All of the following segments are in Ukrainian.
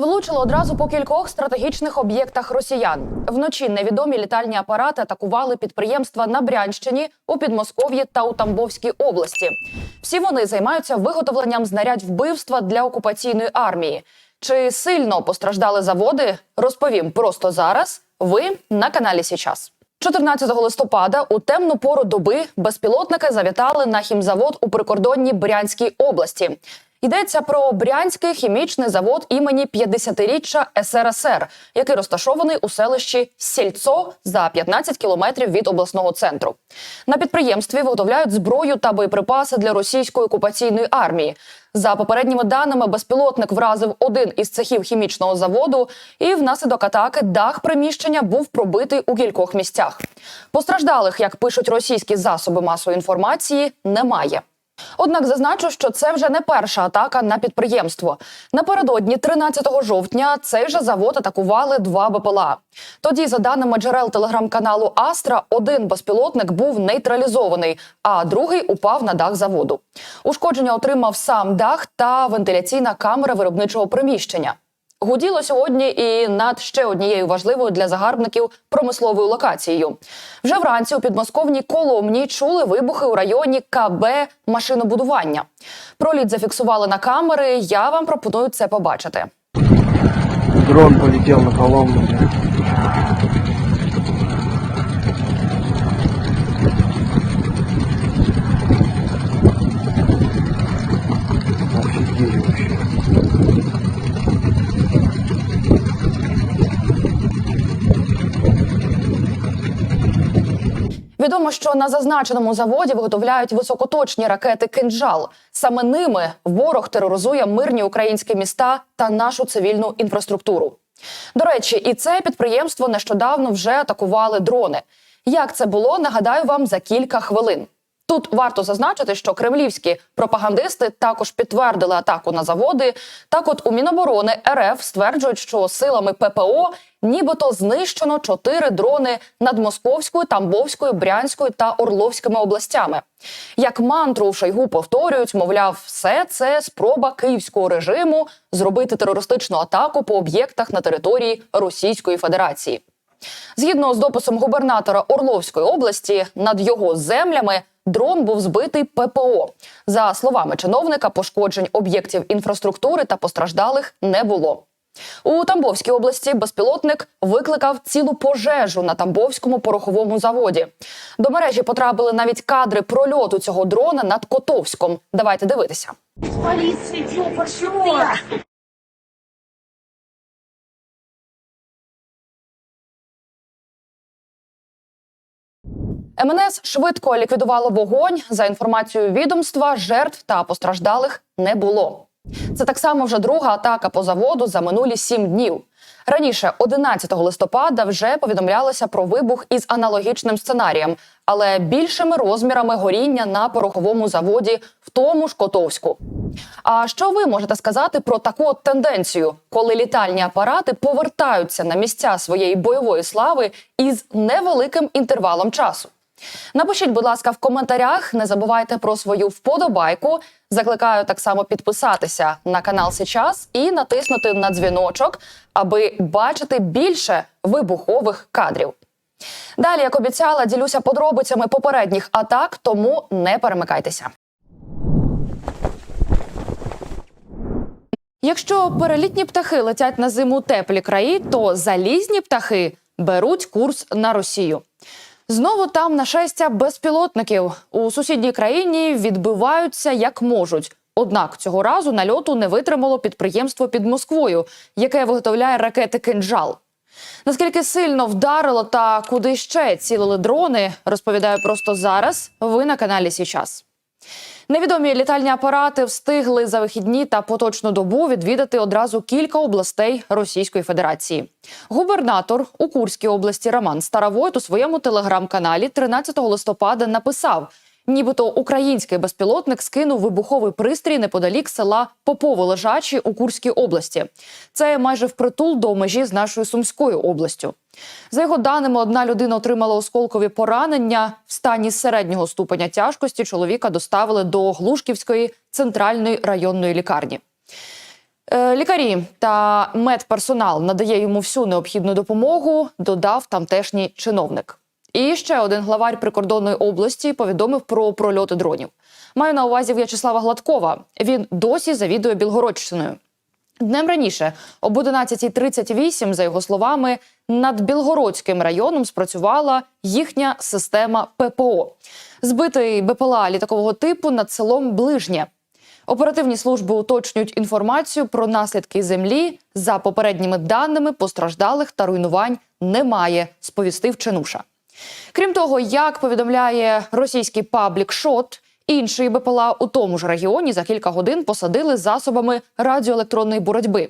Влучило одразу по кількох стратегічних об'єктах росіян. Вночі невідомі літальні апарати атакували підприємства на Брянщині, у Підмосков'ї та у Тамбовській області. Всі вони займаються виготовленням знарядь вбивства для окупаційної армії. Чи сильно постраждали заводи? Розповім просто зараз. Ви на каналі Січас. 14 листопада у темну пору доби безпілотники завітали на хімзавод у прикордонній Брянській області. Йдеться про Брянський хімічний завод імені 50-річчя СРСР, який розташований у селищі Сільцо за 15 кілометрів від обласного центру. На підприємстві виготовляють зброю та боєприпаси для російської окупаційної армії. За попередніми даними, безпілотник вразив один із цехів хімічного заводу, і внаслідок атаки дах приміщення був пробитий у кількох місцях. Постраждалих, як пишуть російські засоби масової інформації, немає. Однак зазначу, що це вже не перша атака на підприємство. Напередодні, 13 жовтня, цей же завод атакували два БПЛА. Тоді, за даними джерел телеграм-каналу Астра, один безпілотник був нейтралізований, а другий упав на дах заводу. Ушкодження отримав сам дах та вентиляційна камера виробничого приміщення. Гуділо сьогодні і над ще однією важливою для загарбників промисловою локацією. Вже вранці у підмосковній Коломні чули вибухи у районі КБ машинобудування. Проліт зафіксували на камери. Я вам пропоную це побачити. Дрон полетів на Коломну. Відомо, що на зазначеному заводі виготовляють високоточні ракети «Кинджал». Саме ними ворог тероризує мирні українські міста та нашу цивільну інфраструктуру. До речі, і це підприємство нещодавно вже атакували дрони. Як це було, нагадаю вам за кілька хвилин. Тут варто зазначити, що кремлівські пропагандисти також підтвердили атаку на заводи. Так, от у Міноборони РФ стверджують, що силами ППО нібито знищено чотири дрони над Московською, Тамбовською, Брянською та Орловськими областями. Як мантру у Шойгу повторюють, мовляв, все це спроба київського режиму зробити терористичну атаку по об'єктах на території Російської Федерації. Згідно з дописом губернатора Орловської області, над його землями дрон був збитий ППО. За словами чиновника, пошкоджень об'єктів інфраструктури та постраждалих не було. У Тамбовській області безпілотник викликав цілу пожежу на Тамбовському пороховому заводі. До мережі потрапили навіть кадри прольоту цього дрона над Котовськом. Давайте дивитися. полиции, чё, МНС швидко ліквідувало вогонь. За інформацією відомства, жертв та постраждалих не було. Це так само вже друга атака по заводу за минулі сім днів. Раніше, 11 листопада, вже повідомлялося про вибух із аналогічним сценарієм, але більшими розмірами горіння на пороховому заводі в тому ж Котовську. А що ви можете сказати про таку от тенденцію, коли літальні апарати повертаються на місця своєї бойової слави із невеликим інтервалом часу? Напишіть, будь ласка, в коментарях. Не забувайте про свою вподобайку. Закликаю так само підписатися на канал Сейчас і натиснути на дзвіночок, аби бачити більше вибухових кадрів. Далі, як обіцяла, ділюся подробицями попередніх атак, тому не перемикайтеся. Якщо перелітні птахи летять на зиму теплі краї, то залізні птахи беруть курс на Росію. Знову там нашестя безпілотників у сусідній країні відбиваються як можуть. Однак цього разу нальоту не витримало підприємство під Москвою, яке виготовляє ракети «Кинджал». Наскільки сильно вдарило та куди ще цілили дрони, розповідаю просто зараз. Ви на каналі Січас. Невідомі літальні апарати встигли за вихідні та поточну добу відвідати одразу кілька областей Російської Федерації. Губернатор у Курській області Роман Старовойт у своєму телеграм-каналі 13 листопада написав. Нібито український безпілотник скинув вибуховий пристрій неподалік села Попово Лежачі у Курській області. Це майже впритул до межі з нашою Сумською областю. За його даними, одна людина отримала осколкові поранення в стані середнього ступеня тяжкості. Чоловіка доставили до Глушківської центральної районної лікарні. Е, Лікарі та медперсонал надає йому всю необхідну допомогу, додав тамтешній чиновник. І ще один главарь прикордонної області повідомив про прольоти дронів. Маю на увазі В'ячеслава Гладкова. Він досі завідує Білгородщиною. Днем раніше, об 11.38, за його словами, над Білгородським районом спрацювала їхня система ППО. Збитий БПЛА літакового типу над селом Ближнє. Оперативні служби уточнюють інформацію про наслідки землі. За попередніми даними постраждалих та руйнувань немає, сповістив Ченуша. Крім того, як повідомляє російський паблік Шот, інший БПЛА у тому ж регіоні за кілька годин посадили засобами радіоелектронної боротьби.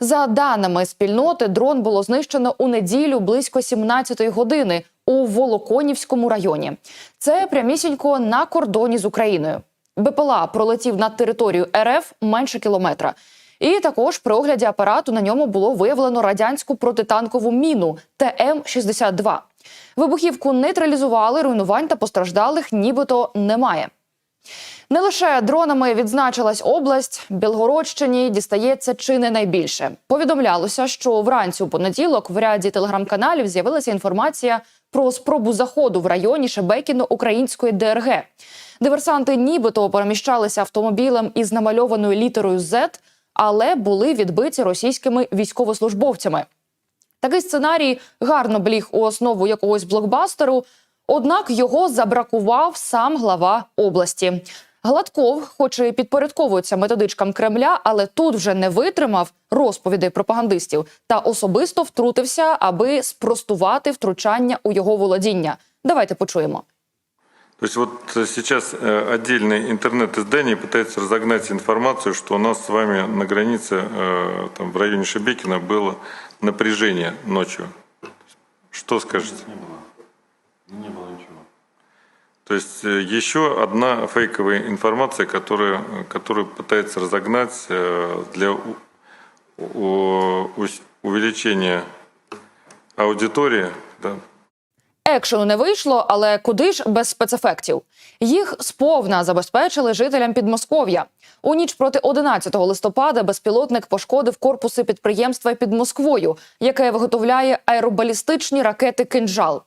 За даними спільноти, дрон було знищено у неділю близько 17-ї години у Волоконівському районі. Це прямісінько на кордоні з Україною. БПЛА пролетів над територію РФ менше кілометра. І також при огляді апарату на ньому було виявлено радянську протитанкову міну ТМ-62. Вибухівку нейтралізували, руйнувань та постраждалих нібито немає. Не лише дронами відзначилась область, Білгородщині дістається чи не найбільше. Повідомлялося, що вранці у понеділок в ряді телеграм-каналів з'явилася інформація про спробу заходу в районі Шебекіно-української ДРГ. Диверсанти нібито переміщалися автомобілем із намальованою літерою Z, але були відбиті російськими військовослужбовцями. Такий сценарій гарно бліг у основу якогось блокбастеру, однак його забракував сам глава області. Гладков, хоч і підпорядковується методичкам Кремля, але тут вже не витримав розповідей пропагандистів та особисто втрутився, аби спростувати втручання у його володіння. Давайте почуємо. То есть вот э, сейчас э, отдельные интернет-издания пытаются разогнать информацию, что у нас с вами на границе, э, там, в районе Шебекина, было напряжение ночью. Что скажете? Не было. Не было ничего. То есть еще одна фейковая информация, которая, которую пытается разогнать для увеличения аудитории, да, Екшену не вийшло, але куди ж без спецефектів? Їх сповна забезпечили жителям Підмосков'я. У ніч проти 11 листопада безпілотник пошкодив корпуси підприємства під Москвою, яке виготовляє аеробалістичні ракети «Кинджал».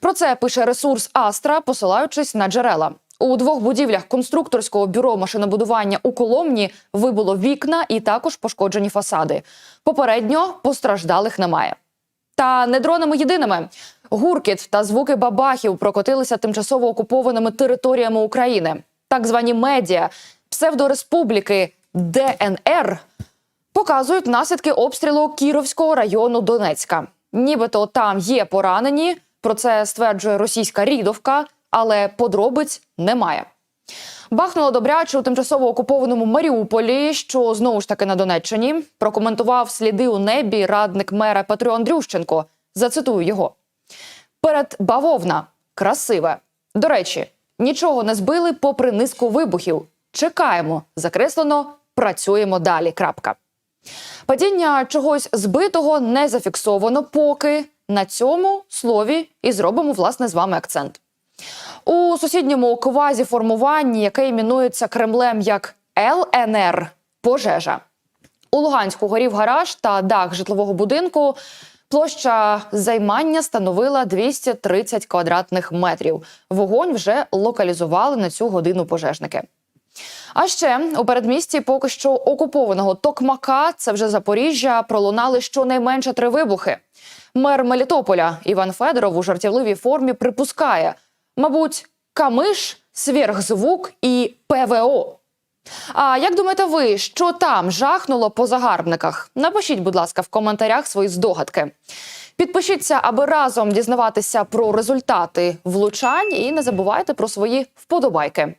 Про це пише ресурс Астра, посилаючись на джерела. У двох будівлях конструкторського бюро машинобудування у Коломні вибуло вікна і також пошкоджені фасади. Попередньо постраждалих немає. Та не дронами єдиними. Гуркіт та звуки бабахів прокотилися тимчасово окупованими територіями України. Так звані медіа псевдореспубліки ДНР показують наслідки обстрілу Кіровського району Донецька. Нібито там є поранені. Про це стверджує російська рідовка, але подробиць немає. Бахнуло добряче у тимчасово окупованому Маріуполі, що знову ж таки на Донеччині. Прокоментував сліди у небі радник мера Петру Андрющенко. Зацитую його: перед бавовна красиве. До речі, нічого не збили попри низку вибухів. Чекаємо, закреслено, працюємо далі. Крапка. Падіння чогось збитого не зафіксовано поки. На цьому слові і зробимо власне з вами акцент. У сусідньому квазіформуванні, яке іменується Кремлем як ЛНР, пожежа. У Луганську горів гараж та дах житлового будинку. Площа займання становила 230 квадратних метрів. Вогонь вже локалізували на цю годину пожежники. А ще у передмісті поки що окупованого Токмака, це вже Запоріжжя, пролунали щонайменше три вибухи. Мер Мелітополя Іван Федоров у жартівливій формі припускає, мабуть, камиш, сверхзвук і ПВО. А як думаєте ви, що там жахнуло по загарбниках? Напишіть, будь ласка, в коментарях свої здогадки. Підпишіться, аби разом дізнаватися про результати влучань, і не забувайте про свої вподобайки.